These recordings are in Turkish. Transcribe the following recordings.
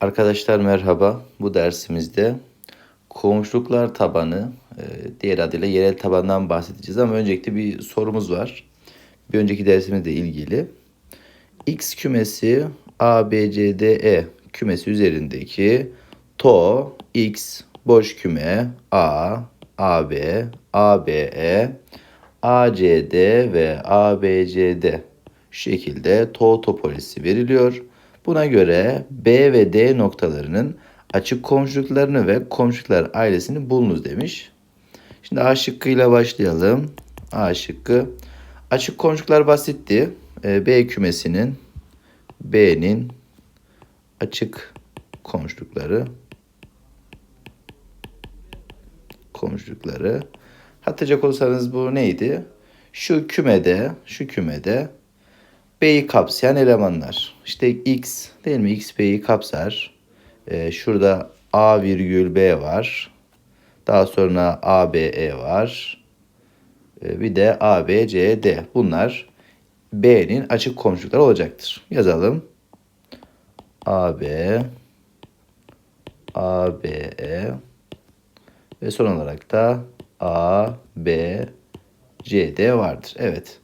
Arkadaşlar merhaba. Bu dersimizde komşuluklar tabanı, e, diğer adıyla yerel tabandan bahsedeceğiz ama öncelikle bir sorumuz var. Bir önceki dersimizle ilgili. X kümesi A, B, C, D, E kümesi üzerindeki to X boş küme A, AB, ABE, ACD ve ABCD şekilde to topolojisi veriliyor. Buna göre B ve D noktalarının açık komşuluklarını ve komşuluklar ailesini bulunuz demiş. Şimdi A şıkkıyla başlayalım. A şıkkı. Açık komşuluklar basitti. Ee, B kümesinin B'nin açık komşulukları komşulukları. Hatırlayacak olursanız bu neydi? Şu kümede, şu kümede B'yi kapsayan elemanlar. İşte X değil mi? X B'yi kapsar. Ee, şurada A virgül B var. Daha sonra A B E var. Ee, bir de A B C D. Bunlar B'nin açık komşulukları olacaktır. Yazalım. A B A B E ve son olarak da A B C D vardır. Evet.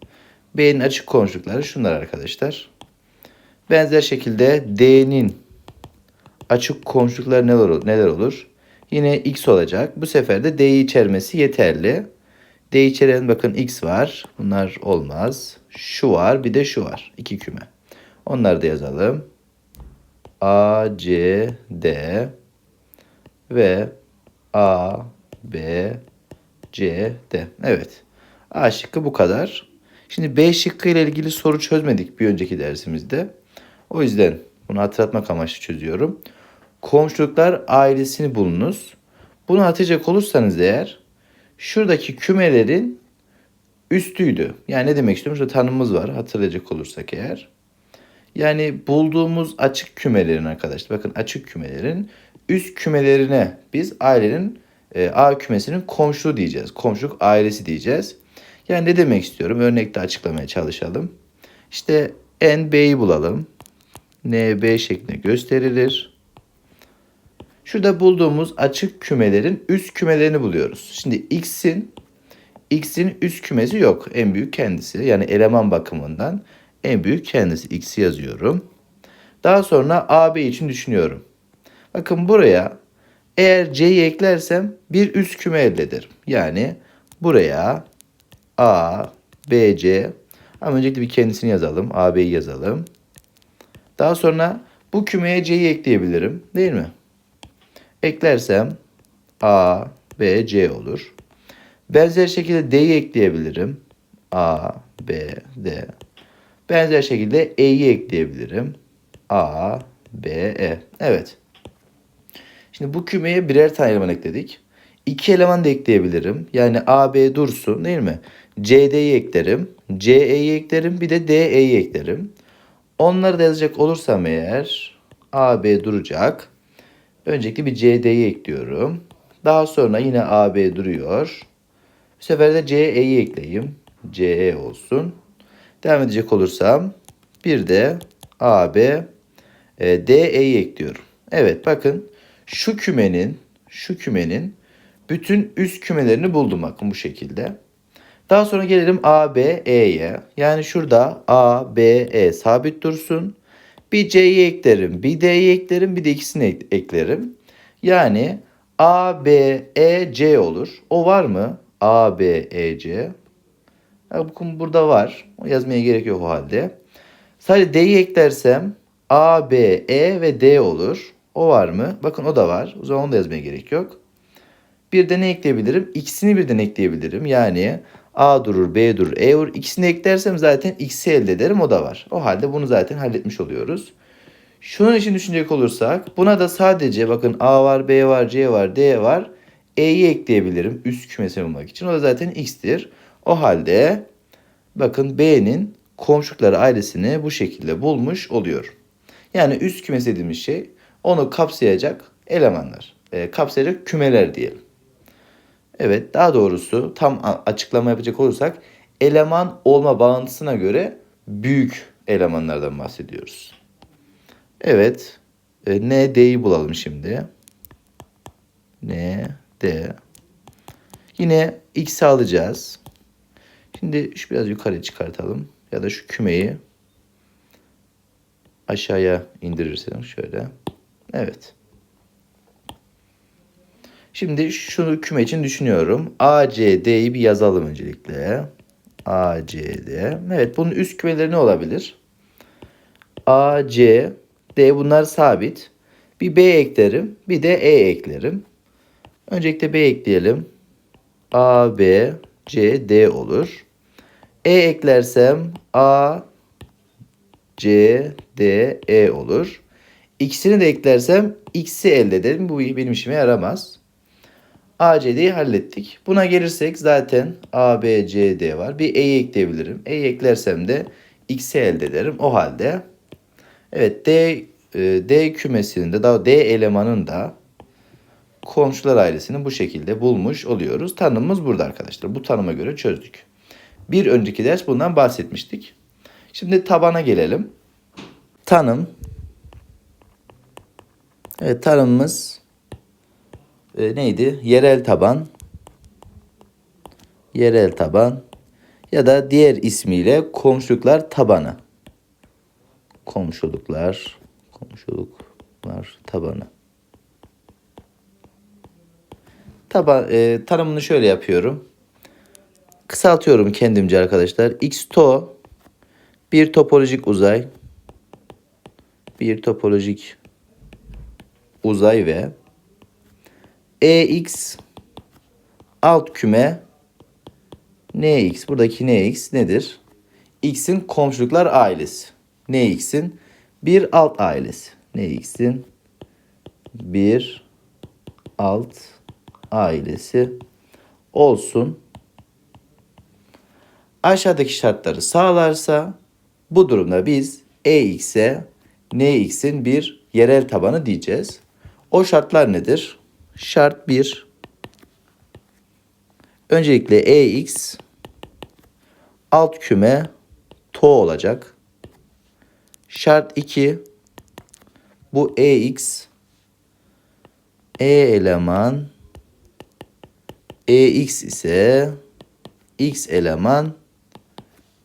B'nin açık komşulukları şunlar arkadaşlar. Benzer şekilde D'nin açık komşulukları neler olur? Neler olur? Yine X olacak. Bu sefer de D'yi içermesi yeterli. D içeren bakın X var. Bunlar olmaz. Şu var bir de şu var. İki küme. Onları da yazalım. A, C, D ve A, B, C, D. Evet. A şıkkı bu kadar. Şimdi B şıkkı ile ilgili soru çözmedik bir önceki dersimizde. O yüzden bunu hatırlatmak amaçlı çözüyorum. Komşuluklar ailesini bulunuz. Bunu hatırlayacak olursanız eğer şuradaki kümelerin üstüydü. Yani ne demek istiyorum? Şurada tanımımız var hatırlayacak olursak eğer. Yani bulduğumuz açık kümelerin arkadaşlar bakın açık kümelerin üst kümelerine biz ailenin e, A kümesinin komşu diyeceğiz. Komşuluk ailesi diyeceğiz. Yani ne demek istiyorum? Örnekte açıklamaya çalışalım. İşte N B'yi bulalım. N B şeklinde gösterilir. Şurada bulduğumuz açık kümelerin üst kümelerini buluyoruz. Şimdi X'in X'in üst kümesi yok. En büyük kendisi. Yani eleman bakımından en büyük kendisi. X'i yazıyorum. Daha sonra AB için düşünüyorum. Bakın buraya eğer C'yi eklersem bir üst küme elde ederim. Yani buraya A, B, C. Ama öncelikle bir kendisini yazalım. A, B'yi yazalım. Daha sonra bu kümeye C'yi ekleyebilirim. Değil mi? Eklersem A, B, C olur. Benzer şekilde D'yi ekleyebilirim. A, B, D. Benzer şekilde E'yi ekleyebilirim. A, B, E. Evet. Şimdi bu kümeye birer tane eleman ekledik. İki eleman da ekleyebilirim. Yani A, B dursun değil mi? CD'yi eklerim. CE'yi eklerim. Bir de DE'yi eklerim. Onları da yazacak olursam eğer AB duracak. Öncelikle bir CD'yi ekliyorum. Daha sonra yine AB duruyor. Bu sefer de CE'yi ekleyeyim. CE olsun. Devam edecek olursam bir de AB e, DE'yi ekliyorum. Evet bakın şu kümenin şu kümenin bütün üst kümelerini buldum bakın bu şekilde. Daha sonra gelelim A, B, E'ye. Yani şurada A, B, E sabit dursun. Bir C'yi eklerim, bir D'yi eklerim, bir de ikisini ek- eklerim. Yani A, B, E, C olur. O var mı? A, B, E, C. Bakın burada var. Yazmaya gerek yok o halde. Sadece D'yi eklersem A, B, E ve D olur. O var mı? Bakın o da var. O zaman onu da yazmaya gerek yok. Bir de ne ekleyebilirim? İkisini birden ekleyebilirim. Yani A durur, B durur, E durur. İkisini eklersem zaten X'i elde ederim. O da var. O halde bunu zaten halletmiş oluyoruz. Şunun için düşünecek olursak buna da sadece bakın A var, B var, C var, D var. E'yi ekleyebilirim üst kümesini bulmak için. O da zaten X'tir. O halde bakın B'nin komşulukları ailesini bu şekilde bulmuş oluyor. Yani üst kümes dediğimiz şey onu kapsayacak elemanlar. E, kapsayacak kümeler diyelim. Evet daha doğrusu tam açıklama yapacak olursak eleman olma bağıntısına göre büyük elemanlardan bahsediyoruz. Evet E, N, D'yi bulalım şimdi. N, D. Yine X'i alacağız. Şimdi şu biraz yukarı çıkartalım. Ya da şu kümeyi aşağıya indirirsen şöyle. Evet. Şimdi şu küme için düşünüyorum. A, C, D'yi bir yazalım öncelikle. A, C, D. Evet bunun üst kümeleri ne olabilir? A, C, D bunlar sabit. Bir B eklerim. Bir de E eklerim. Öncelikle B ekleyelim. A, B, C, D olur. E eklersem A, C, D, E olur. İkisini de eklersem X'i elde ederim. Bu benim işime yaramaz. A, C, D'yi hallettik. Buna gelirsek zaten A, B, C, D var. Bir E'yi ekleyebilirim. E'yi eklersem de X'i elde ederim. O halde evet D, e, D kümesinin de daha D elemanın da komşular ailesini bu şekilde bulmuş oluyoruz. Tanımımız burada arkadaşlar. Bu tanıma göre çözdük. Bir önceki ders bundan bahsetmiştik. Şimdi tabana gelelim. Tanım. Evet tanımımız e, neydi? Yerel taban. Yerel taban ya da diğer ismiyle komşuluklar tabanı. Komşuluklar, komşuluklar tabanı. Taban, e, tanımını şöyle yapıyorum. Kısaltıyorum kendimce arkadaşlar. X to bir topolojik uzay bir topolojik uzay ve EX alt küme NX buradaki NX nedir? X'in komşuluklar ailesi. NX'in bir alt ailesi. NX'in bir alt ailesi olsun. Aşağıdaki şartları sağlarsa bu durumda biz EX'e NX'in bir yerel tabanı diyeceğiz. O şartlar nedir? Şart 1. Öncelikle EX alt küme to olacak. Şart 2. Bu EX E eleman EX ise X eleman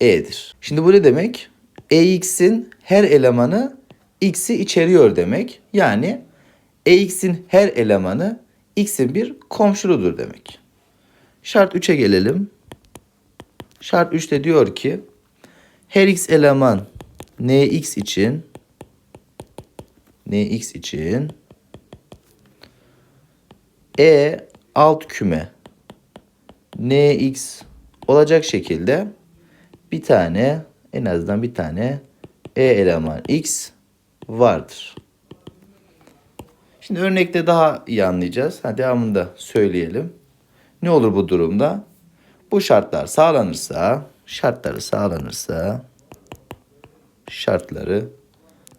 E'dir. Şimdi bu ne demek? EX'in her elemanı X'i içeriyor demek. Yani EX'in her elemanı X'in bir komşuludur demek. Şart 3'e gelelim. Şart 3'te diyor ki her X eleman NX için NX için E alt küme NX olacak şekilde bir tane en azından bir tane E eleman X vardır. Şimdi örnekte daha iyi anlayacağız. Ha, devamını da söyleyelim. Ne olur bu durumda? Bu şartlar sağlanırsa, şartları sağlanırsa, şartları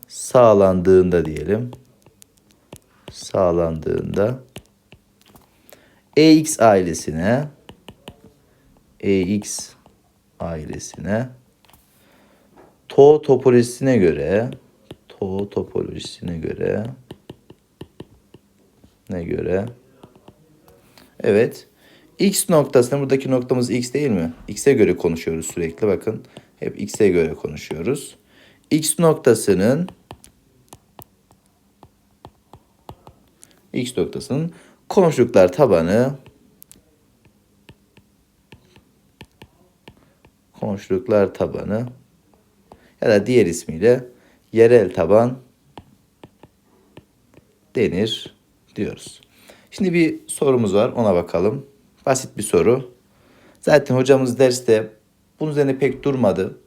sağlandığında diyelim. Sağlandığında EX ailesine EX ailesine to topolojisine göre to topolojisine göre ne göre evet x noktasına buradaki noktamız x değil mi? x'e göre konuşuyoruz sürekli bakın. Hep x'e göre konuşuyoruz. x noktasının x noktasının komşuluklar tabanı komşuluklar tabanı ya da diğer ismiyle yerel taban denir diyoruz. Şimdi bir sorumuz var ona bakalım. Basit bir soru. Zaten hocamız derste bunun üzerine pek durmadı.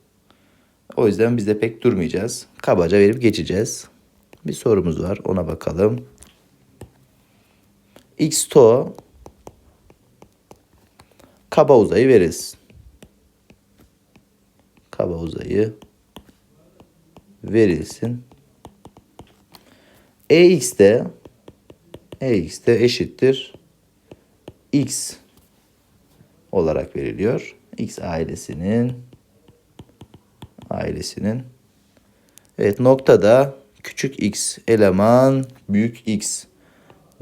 O yüzden biz de pek durmayacağız. Kabaca verip geçeceğiz. Bir sorumuz var ona bakalım. X to kaba uzayı verilsin. Kaba uzayı verilsin. EX de EX de eşittir X olarak veriliyor. X ailesinin ailesinin evet noktada küçük x eleman büyük x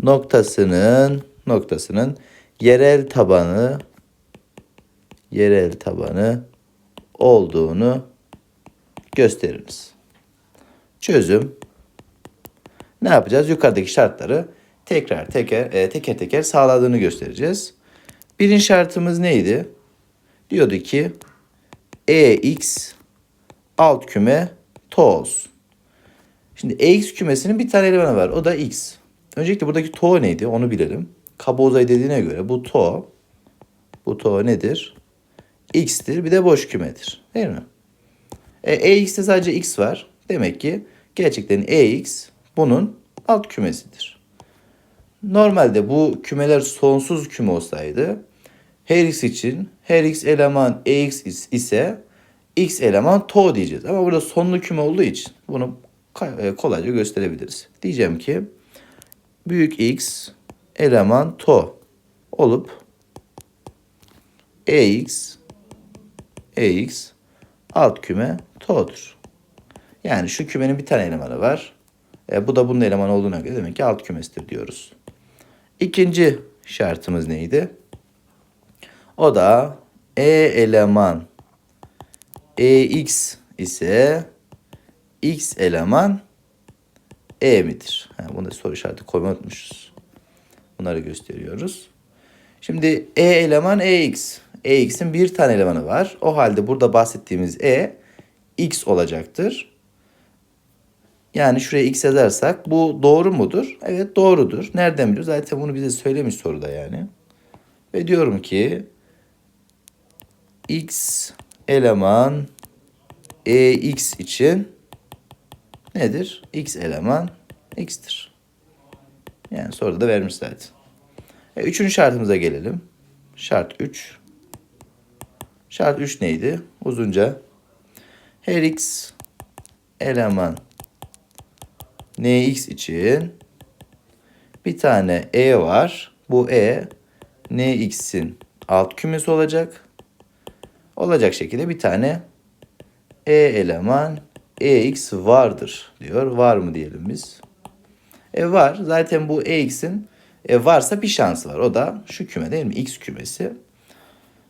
noktasının noktasının yerel tabanı yerel tabanı olduğunu gösteririz. Çözüm ne yapacağız? Yukarıdaki şartları tekrar teker e, teker teker sağladığını göstereceğiz. Birinci şartımız neydi? Diyordu ki EX alt küme to olsun. Şimdi EX kümesinin bir tane elemanı var. O da X. Öncelikle buradaki to neydi? Onu bilelim. Kaba uzay dediğine göre bu to bu to nedir? X'tir. Bir de boş kümedir. Değil mi? E, EX'te sadece X var. Demek ki gerçekten EX bunun alt kümesidir. Normalde bu kümeler sonsuz küme olsaydı her x için her x eleman EX ise x eleman to diyeceğiz. Ama burada sonlu küme olduğu için bunu e, kolayca gösterebiliriz. Diyeceğim ki büyük x eleman to olup EX EX alt küme to'dur. Yani şu kümenin bir tane elemanı var. E, bu da bunun elemanı olduğuna göre demek ki alt kümesidir diyoruz. İkinci şartımız neydi? O da E eleman EX ise X eleman E midir? Ha, bunu da soru işareti koymayı unutmuşuz. Bunları gösteriyoruz. Şimdi E eleman EX. EX'in bir tane elemanı var. O halde burada bahsettiğimiz E X olacaktır. Yani şuraya X yazarsak bu doğru mudur? Evet doğrudur. Nereden biliyoruz? Zaten bunu bize söylemiş soruda yani. Ve diyorum ki X eleman EX için nedir? X eleman X'tir. Yani soruda da vermiş zaten. E, üçüncü şartımıza gelelim. Şart 3. Şart 3 neydi? Uzunca. Her x eleman nx için bir tane e var. Bu e nx'in alt kümesi olacak. Olacak şekilde bir tane e eleman ex vardır diyor. Var mı diyelim biz? E var. Zaten bu ex'in e varsa bir şansı var. O da şu küme değil mi? X kümesi.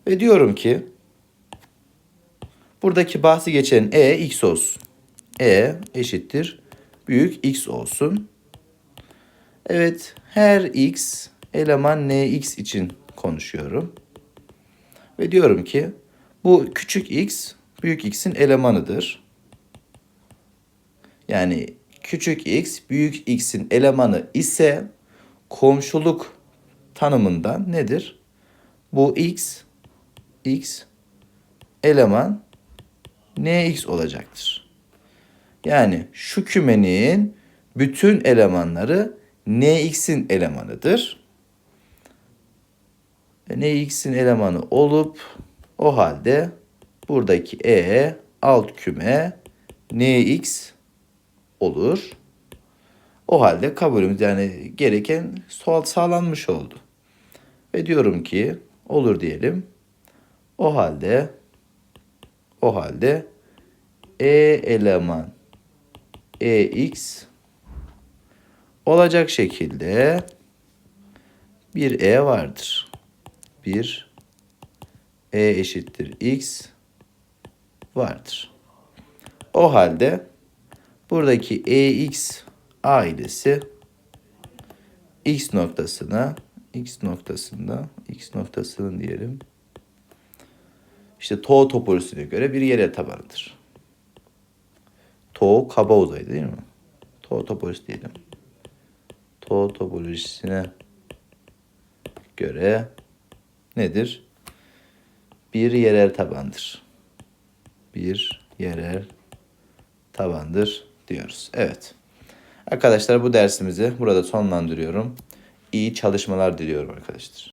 Ve diyorum ki buradaki bahsi geçen E X olsun. E eşittir. Büyük X olsun. Evet her X eleman NX için konuşuyorum. Ve diyorum ki bu küçük X büyük X'in elemanıdır. Yani küçük X büyük X'in elemanı ise komşuluk tanımından nedir? Bu x x eleman nx olacaktır. Yani şu kümenin bütün elemanları nx'in elemanıdır. nx'in elemanı olup o halde buradaki e alt küme nx olur. O halde kabulümüz yani gereken sual sağlanmış oldu. Ve diyorum ki olur diyelim. O halde o halde e eleman ex olacak şekilde bir e vardır. Bir e eşittir x vardır. O halde buradaki ex ailesi x noktasına x noktasında x noktasının diyelim işte to topolojisine göre bir yere tabanıdır. To kaba uzay değil mi? To topolojisi diyelim. To topolojisine göre nedir? Bir yerel tabandır. Bir yerel tabandır diyoruz. Evet. Arkadaşlar bu dersimizi burada sonlandırıyorum. İyi çalışmalar diliyorum arkadaşlar.